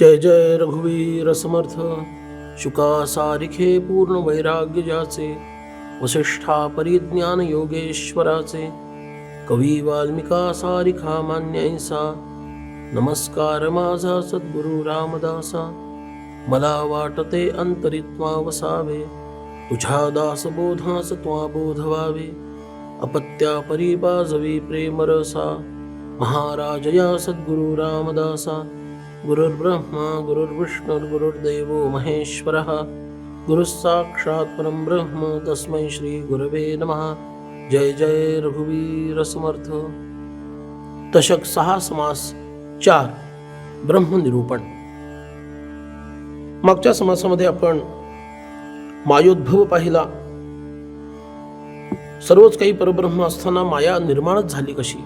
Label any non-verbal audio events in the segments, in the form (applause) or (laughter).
जय जय रघुवीर समर्थ शुका सारिखे पूर्ण वैराग्य ज्याचे वसिष्ठा परिज्ञान योगेश्वराचे कवी वाल्मिका सारिखा मान्यैसा नमस्कार माझा सद्गुरु रामदासा मला वाटते अंतरित्वा वसावे तुझ्या दासबोधास त्वा बोध व्हावे अपत्या परिबाजवी प्रेमरसा महाराजया सद्गुरु रामदासा गुरुर्ब्रह्मा गुरुर्विष्णुर्गुरुर्देवो महेश्वरः। गुरुस्साक्षात् परं ब्रह्म तस्मै श्री गुरवे नमः। जय जय रघुवीर समर्थ। दशक सहा समास चार ब्रह्मनिरूपण मागच्या समासामध्ये आपण मायोद्भव पाहिला. सर्वच काही परब्रह्म असताना माया निर्माणच झाली कशी?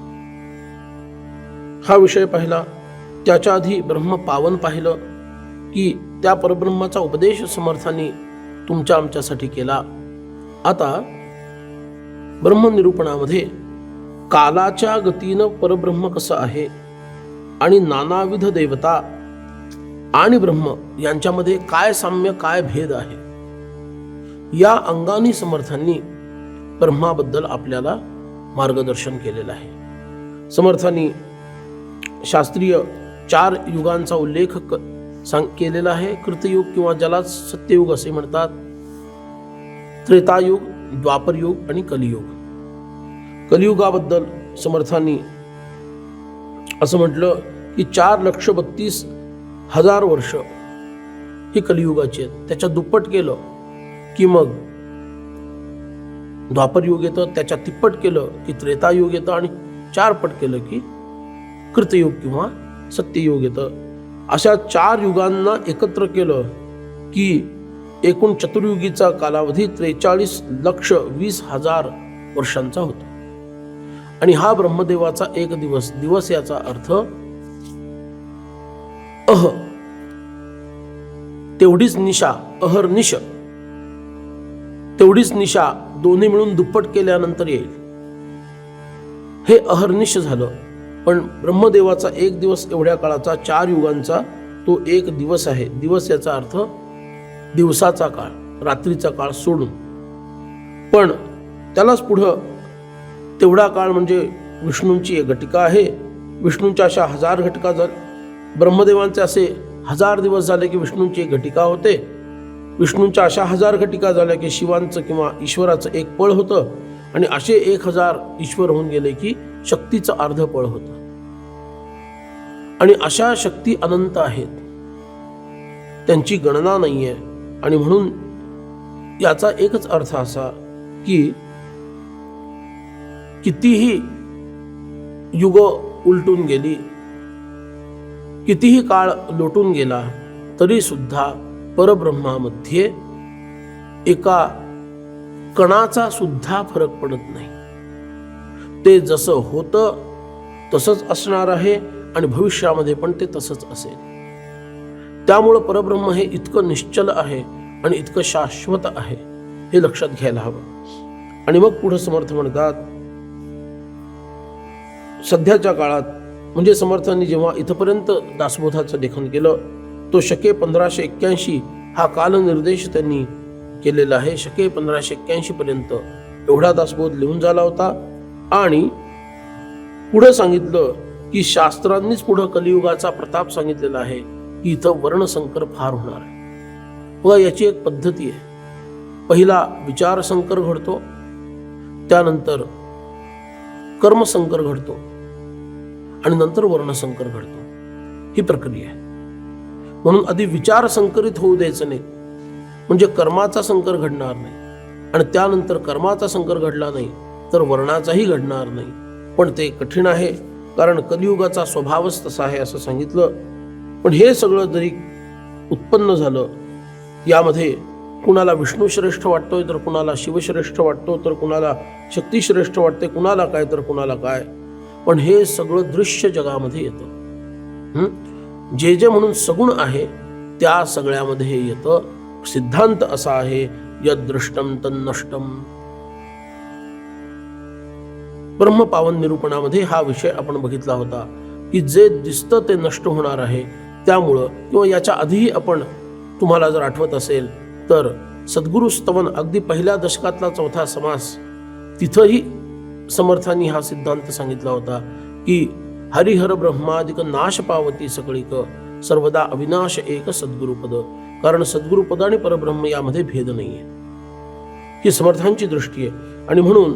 हा विषय पाहिला. त्याच्या आधी ब्रह्म पावन पाहिलं की त्या परब्रह्माचा उपदेश समर्थांनी तुमच्या आमच्यासाठी केला. आता ब्रह्मनिरूपणामध्ये कालाच्या गतीनं परब्रह्म कसं आहे आणि नानाविध देवता आणि ब्रह्म यांच्यामध्ये काय साम्य काय भेद आहे? या अंगानी समर्थांनी ब्रह्माबद्दल आपल्याला मार्गदर्शन केलेलं आहे. समर्थांनी शास्त्रीय चार युगांचा उल्लेख सांग केलेला आहे. कृतयुग किंवा ज्याला सत्ययुग असे म्हणतात. त्रेतायुग द्वापरयुग आणि कलियुग. कलियुगाबद्दल समर्थांनी असं म्हटलं की चार लक्ष बत्तीस हजार वर्ष ही कलियुगाची आहेत. त्याच्या दुप्पट केलं की मग द्वापरयुग येतं. त्याच्या तिप्पट केलं की त्रेतायुग येतं. आणि चार पट केलं की कृतयुग किंवा सत्ययुग येतं अशा चार युगांना एकत्र केलं की एकूण चतुर्युगीचा कालावधी त्रेचाळीस लक्ष वीस हजार वर्षांचा होतो. आणि हा ब्रह्मदेवाचा एक दिवस दिवस याचा अर्थ अह. तेवढीच निशा अहर्निश तेवढीच निशा दोन्ही मिळून दुप्पट केल्यानंतर येईल. हे अहर्निश झालं. पण ब्रह्मदेवाचा एक दिवस एवढ्या काळाचा चार युगांचा तो एक दिवस आहे. दिवस याचा अर्थ दिवसाचा काळ रात्रीचा काळ सोडून. पण त्यालाच पुढं तेवढा काळ म्हणजे विष्णूंची एक घटिका आहे. विष्णूंच्या अशा हजार घटका झाल्या ब्रह्मदेवांचे असे हजार दिवस झाले की विष्णूंची एक घटिका होते. विष्णूंच्या अशा हजार घटिका झाल्या की शिवांचं किंवा ईश्वराचं एक पळ होतं. आणि असे एक हजार ईश्वर होऊन गेले की शक्तीचं अर्ध पळ होतं. आणि अशा शक्ती अनंत आहेत. त्यांची गणना नाही आहे आणि म्हणून याचा एकच अर्थ असा की कितीही युग उलटून गेली कितीही काळ लोटून गेला तरी सुद्धा परब्रह्मामध्ये एका कणाचा सुद्धा फरक पडत नाही. ते जसं होतं तसंच असणार आहे आणि भविष्यामध्ये पण ते तसंच असेल. त्यामुळं परब्रह्म हे इतकं निश्चल आहे आणि इतकं शाश्वत आहे हे लक्षात घ्यायला हवं. आणि मग पुढे समर्थ म्हणतात सध्याच्या काळात म्हणजे समर्थांनी जेव्हा इथपर्यंत दासबोधाचं लेखन केलं तो शके पंधराशे एक्क्याऐंशी हा कालनिर्देश त्यांनी केलेलं आहे. शके पंधराशे एक्क्याऐंशी पर्यंत एवढा दासबोध लिहून झाला होता. आणि पुढं सांगितलं की शास्त्रांनीच पुढं कलियुगाचा प्रताप सांगितलेला आहे की इथं वर्णसंकर फार होणार आहे. बघा याची एक पद्धती आहे. पहिला विचारसंकर घडतो त्यानंतर कर्मसंकर घडतो आणि नंतर वर्णसंकर घडतो. ही प्रक्रिया आहे. म्हणून आधी विचार संकरित होऊ द्यायचं नाही. म्हणजे कर्माचा संकर घडणार नाही. आणि त्यानंतर कर्माचा संकर घडला नाही तर वर्णाचाही घडणार नाही. पण ते कठीण आहे कारण कलियुगाचा स्वभावच तसा आहे असं सांगितलं. पण हे सगळं जरी उत्पन्न झालं यामध्ये कुणाला विष्णू श्रेष्ठ वाटतोय तर कुणाला शिवश्रेष्ठ वाटतो तर कुणाला शक्तिश्रेष्ठ वाटते कुणाला काय तर कुणाला काय. पण हे सगळं दृश्य जगामध्ये येतं. जे जे म्हणून सगुण आहे त्या सगळ्यामध्ये हे येतं. सिद्धांत असा आहे यदृष्टम तन्नष्टम ब्रह्मपावन निरूपणामध्ये हा विषय आपण बघितला होता की जे दिसतं ते नष्ट होणार आहे. त्यामुळं किंवा याच्या आधीही आपण तुम्हाला जर आठवत असेल तर सद्गुरु स्तवन अगदी पहिल्या दशकातला चौथा समास तिथंही समर्थांनी हा सिद्धांत सांगितला होता की हरिहर ब्रह्मादिक नाश पावती सकळीक सर्वदा अविनाश एक सद्गुरुपद. कारण सद्गुरुपद आणि परब्रह्म यामध्ये भेद नाही आहे ही समर्थांची दृष्टी आहे. आणि म्हणून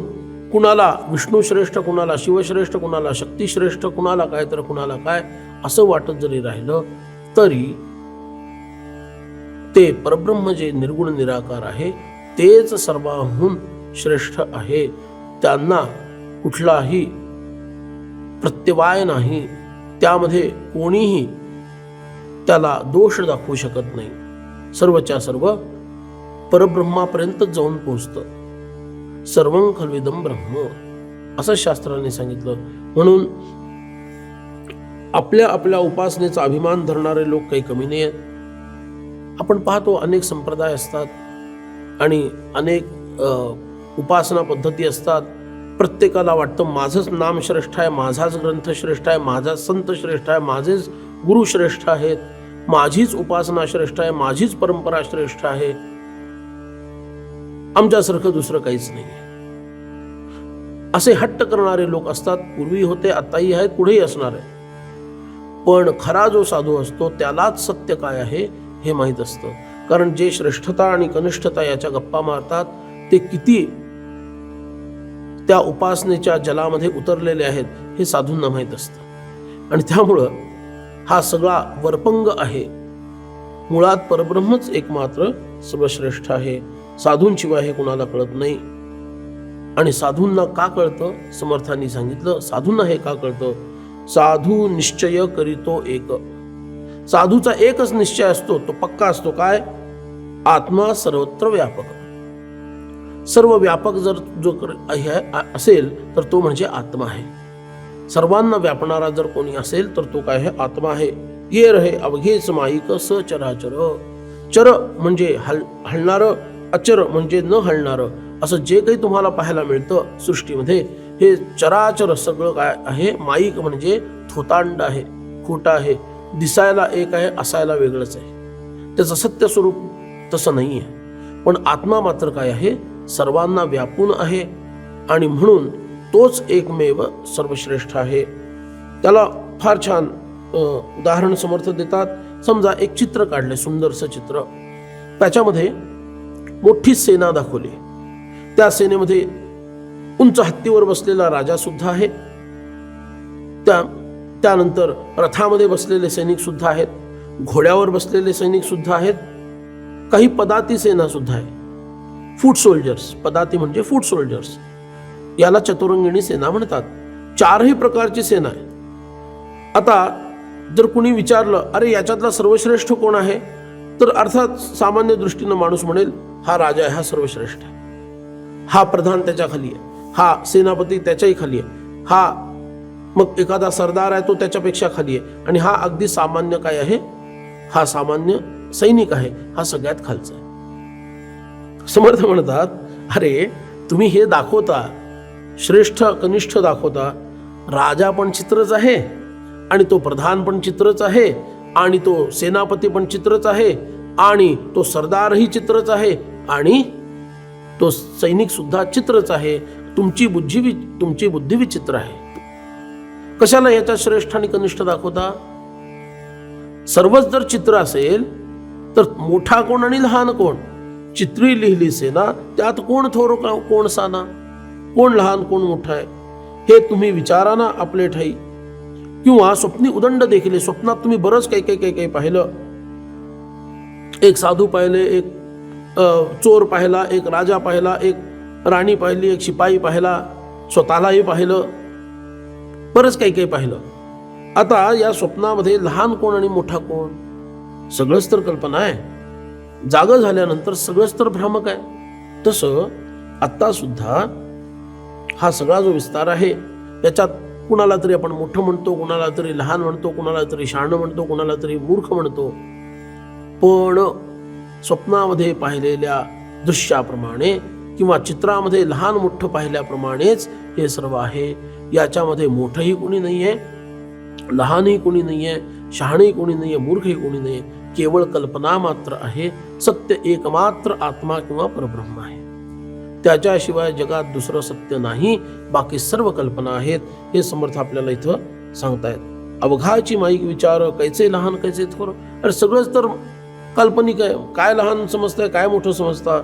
कुणाला विष्णू श्रेष्ठ कुणाला शिवश्रेष्ठ कुणाला शक्तिश्रेष्ठ कुणाला काय तर कुणाला काय असं वाटत जरी राहिलं तरी ते परब्रह्म जे निर्गुण निराकार आहे तेच सर्वाहून श्रेष्ठ आहे. त्यांना कुठलाही प्रत्यवाय नाही. त्यामध्ये कोणीही त्याला दोष दाखवू शकत नाही. सर्वच्या सर्व परब्रह्मापर्यंत जाऊन पोहोचतं. सर्वं खलविदम ब्रह्म असं शास्त्राने सांगितलं. म्हणून आपल्या आपल्या उपासनेचा अभिमान धरणारे लोक काही कमी नाही आहेत आपण पाहतो अनेक संप्रदाय असतात आणि अनेक उपासना पद्धती असतात. प्रत्येकाला वाटतं माझंच नाम श्रेष्ठ आहे माझाच ग्रंथ श्रेष्ठ आहे माझाच संत श्रेष्ठ आहे माझेच गुरु श्रेष्ठ आहेत. माझीच उपासना श्रेष्ठ आहे माझीच परंपरा श्रेष्ठ आहे. आमच्यासारखं दुसरं काहीच नाही असे हट्ट करणारे लोक असतात पूर्वी होते आताही आहेत पुढेही असणार आहे पण खरा जो साधू असतो त्यालाच सत्य काय आहे हे माहीत असतं. कारण जे श्रेष्ठता आणि कनिष्ठता याच्या गप्पा मारतात ते किती त्या उपासनेच्या जलामध्ये उतरलेले आहेत हे साधूंना माहीत असतं. आणि त्यामुळं हा सगळा वरपंग आहे. मुळात परब्रह्मच एकमात्र सर्वश्रेष्ठ आहे. साधूंशिवाय हे कुणाला कळत नाही. आणि साधूंना का कळतं? समर्थांनी सांगितलं साधूंना हे का कळतं? साधू निश्चय करीतो एक. साधूचा एकच निश्चय असतो तो पक्का असतो काय? आत्मा सर्वत्र व्यापक. सर्व व्यापक जर जो कर- आहे असेल तर तो म्हणजे आत्मा आहे. सर्वांना व्यापणारा जर कोणी असेल तर तो काय आहे? आत्मा आहे. ये रहे अवघेच माईक स चराचर. चर म्हणजे हल हलणारं अचर म्हणजे न हलणारं. असं जे काही तुम्हाला पाहायला मिळतं सृष्टीमध्ये हे चराचर सगळं काय आहे? माईक म्हणजे थोतांड आहे खोटा आहे. दिसायला एक आहे असायला वेगळंच आहे. त्याचं सत्य स्वरूप तसं नाही आहे पण आत्मा मात्र काय आहे? सर्वांना व्यापून आहे. आणि म्हणून तोच एकमेव सर्वश्रेष्ठ आहे. त्याला फार छान उदाहरण समर्थ देतात. समजा एक चित्र काढले सुंदरसं चित्र. त्याच्यामध्ये मोठी सेना दाखवली. त्या सेनेमध्ये उंच हत्तीवर बसलेला राजा सुद्धा आहे. त्या त्यानंतर रथामध्ये बसलेले सैनिक सुद्धा आहेत. घोड्यावर बसलेले सैनिक सुद्धा आहेत. काही पदाती सेना सुद्धा आहे फूट सोल्जर्स पदाती म्हणजे फूट सोल्जर्स याला चतुरंगिणी सेना म्हणतात. चारही प्रकारची सेना आहे. आता जर कुणी विचारलं अरे याच्यातला सर्वश्रेष्ठ कोण आहे? तर अर्थात सामान्य दृष्टीनं माणूस म्हणेल हा राजा आहे हा सर्वश्रेष्ठ आहे. हा प्रधान त्याच्याखाली आहे. हा सेनापती त्याच्याही खाली आहे. हा मग एखादा सरदार आहे तो त्याच्यापेक्षा खाली आहे. आणि हा अगदी सामान्य काय आहे? हा सामान्य सैनिक आहे. हा सगळ्यात खालचा आहे. समर्थ म्हणतात अरे तुम्ही हे दाखवता श्रेष्ठ कनिष्ठ दाखवता. राजा पण चित्रच आहे आणि तो प्रधान पण चित्रच आहे आणि तो सेनापती पण चित्रच आहे आणि तो सरदारही चित्रच आहे आणि तो सैनिक सुद्धा चित्रच आहे. तुमची बुद्धी वि तुमची बुद्धी विचित्र आहे. कशाला याच्या श्रेष्ठ आणि कनिष्ठ दाखवता? सर्वच जर चित्र असेल तर मोठा कोण आणि लहान कोण? चित्री लिहिली सेना त्यात कोण थोर का- कोण साना? कोण लहान कोण मोठा आहे हे तुम्ही विचारा ना आपले ठाई. किंवा स्वप्नी उदंड देखील स्वप्नात तुम्ही बरंच काही काही काही काही पाहिलं. एक साधू पाहिले एक चोर पाहिला एक राजा पाहिला एक राणी पाहिली एक शिपाई पाहिला स्वतःलाही पाहिलं. बरंच काही काही पाहिलं. आता या स्वप्नामध्ये लहान कोण आणि मोठा कोण? सगळंच तर कल्पना आहे. जाग झाल्यानंतर सगळंच तर भ्रामक आहे. तसं आत्ता सुद्धा हा सगळा जो विस्तार आहे याच्यात कुणाला तरी आपण मोठं म्हणतो कुणाला तरी लहान म्हणतो कुणाला तरी शहाणं म्हणतो कुणाला तरी मूर्ख म्हणतो. पण स्वप्नामध्ये पाहिलेल्या दृश्याप्रमाणे किंवा चित्रामध्ये लहान मोठं पाहिल्याप्रमाणेच हे सर्व आहे. याच्यामध्ये मोठंही कोणी नाही आहे लहानही कोणी नाही आहे शहाणही कोणी नाही आहे मूर्खही कोणी नाहीये. केवळ कल्पना मात्र आहे सत्य एकमात्र आत्मा किंवा परब्रह्म आहे. त्याच्याशिवाय जगात दुसरं सत्य नाही बाकी सर्व कल्पना आहेत हे समर्थ आपल्याला इथं सांगतायत. अवघाची माईक विचार कैसे लहान कैसे थोर? अरे सगळंच तर काल्पनिक आहे. काय लहान समजतंय काय मोठं समजता?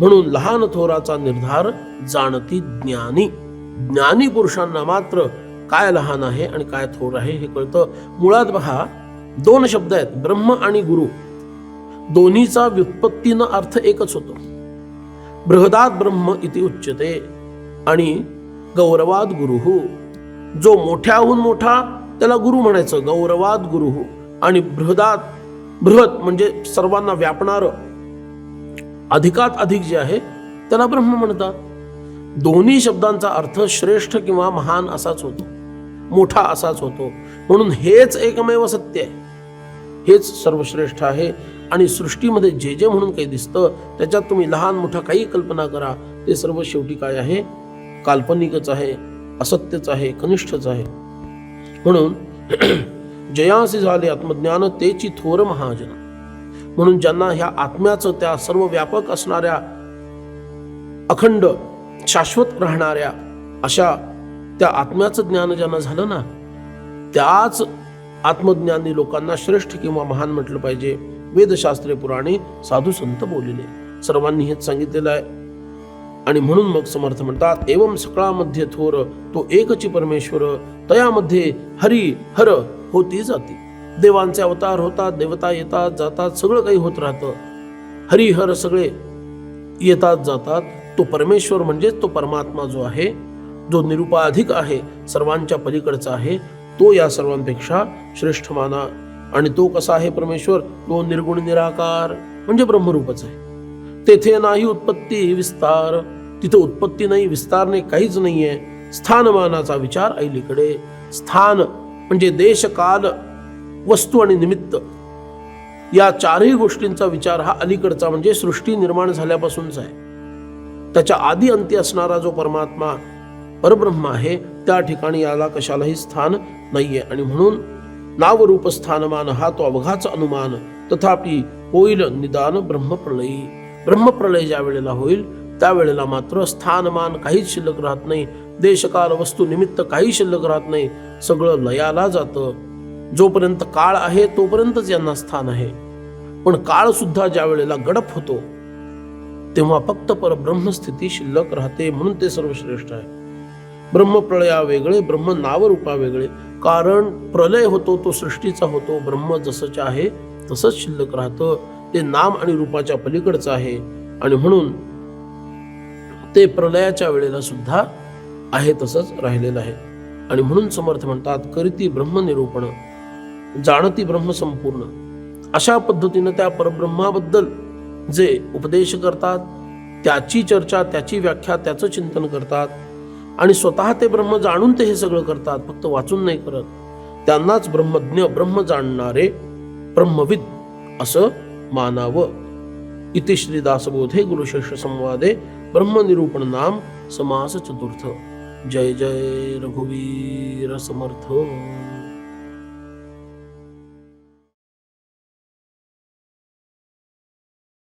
म्हणून लहान थोराचा निर्धार जाणती ज्ञानी. ज्ञानी पुरुषांना मात्र काय लहान आहे आणि काय थोर आहे हे कळतं. मुळात पहा दोन शब्द आहेत ब्रह्म आणि गुरु. दोन्हीचा व्युत्पत्तीनं अर्थ एकच होतो. बृहदात ब्रह्म इति उच्यते. आणि गौरवाद गुरुहू जो मोठ्याहून मोठा त्याला गुरु म्हणायचं गौरवाद गुरुहू आणि बृहदात बृहत म्हणजे सर्वांना व्यापणार. अधिकात अधिक जे आहे त्याला ब्रह्म म्हणतात. दोन्ही शब्दांचा अर्थ श्रेष्ठ किंवा महान असाच होतो. मोठा असाच होतो. म्हणून हेच एकमेव सत्य आहे. हेच सर्वश्रेष्ठ आहे. आणि सृष्टीमध्ये जे जे म्हणून काही दिसतं त्याच्यात तुम्ही लहान मोठा काही कल्पना करा. ते सर्व शेवटी काय आहे? काल्पनिकच आहे असत्यच आहे कनिष्ठच आहे. म्हणून (clears throat) जयासी झाले आत्मज्ञान तेची थोर महाजन. म्हणून ज्यांना ह्या आत्म्याचं त्या सर्व व्यापक असणाऱ्या अखंड शाश्वत राहणाऱ्या अशा त्या आत्म्याचं ज्ञान ज्यांना झालं ना त्याच आत्मज्ञानी लोकांना श्रेष्ठ किंवा महान म्हटलं पाहिजे. वेदशास्त्रे पुराणे साधू संत बोलले. सर्वांनी हेच सांगितलेलं आहे. आणि म्हणून मग समर्थ म्हणतात एवम सकळामध्ये थोर तो एकची परमेश्वर तयामध्ये हरी हर होती जाते. देवांचे अवतार होतात देवता येतात जातात सगळं काही होत राहतं. हरी हर सगळे येतात जातात. तो परमेश्वर म्हणजेच तो परमात्मा जो आहे जो निरुपाधिक आहे सर्वांच्या पलीकडचा आहे तो या सर्वांपेक्षा श्रेष्ठ माना आणि तो कसा आहे परमेश्वर? तो निर्गुण निराकार म्हणजे ब्रह्मरूपच आहे. तेथे नाही उत्पत्ती विस्तार. तिथे उत्पत्ती नाही विस्तार नाही काहीच नाहीये. स्थानमानाचा विचार ऐलीकडे स्थान म्हणजे देश काल वस्तू आणि निमित्त. या चारही गोष्टींचा विचार हा अलीकडचा म्हणजे सृष्टी निर्माण झाल्यापासूनचा आहे. त्याच्या आधी अंती असणारा जो परमात्मा परब्रह्म आहे त्या ठिकाणी याला कशालाही स्थान नाहीये. आणि म्हणून नावरूप स्थानमान हा तो अवघाच अनुमान. तथापि होईल निदान ब्रह्मप्रलयी. ब्रह्मप्रलय ज्या वेळेला होईल त्यावेळेला मात्र स्थानमान काहीच शिल्लक राहत नाही. देशकाल वस्तू निमित्त काही शिल्लक राहत नाही. सगळं लयाला जातं. जोपर्यंत काळ आहे तोपर्यंतच यांना स्थान आहे. पण काळ सुद्धा ज्या वेळेला गडप होतो तेव्हा फक्त परब्रह्मस्थिती शिल्लक राहते म्हणून ते सर्वश्रेष्ठ आहे. ब्रह्मप्रलया वेगळे ब्रह्म नावरूपा वेगळे. कारण प्रलय होतो तो सृष्टीचा होतो ब्रह्म जसंच आहे तसंच शिल्लक राहतं ते नाम आणि रूपाच्या पलीकडचं आहे. आणि म्हणून ते प्रलयाच्या वेळेला सुद्धा आहे तसंच राहिलेलं आहे. आणि म्हणून समर्थ म्हणतात करीती ब्रह्मनिरूपण जाणती ब्रह्म संपूर्ण. अशा पद्धतीनं त्या परब्रह्माबद्दल जे उपदेश करतात त्याची चर्चा त्याची व्याख्या त्याचं चिंतन करतात आणि स्वतः ते ब्रह्म जाणून ते हे सगळं करतात फक्त वाचून नाही करत. त्यांनाच ब्रह्मज्ञ ब्रह्म जाणणारे ब्रह्मविद असं मानावं. इति श्री दासबोधे गुरुशिष्य संवादे ब्रह्मनिरूपण नाम समास चतुर्थ. जय जय रघुवीर समर्थ.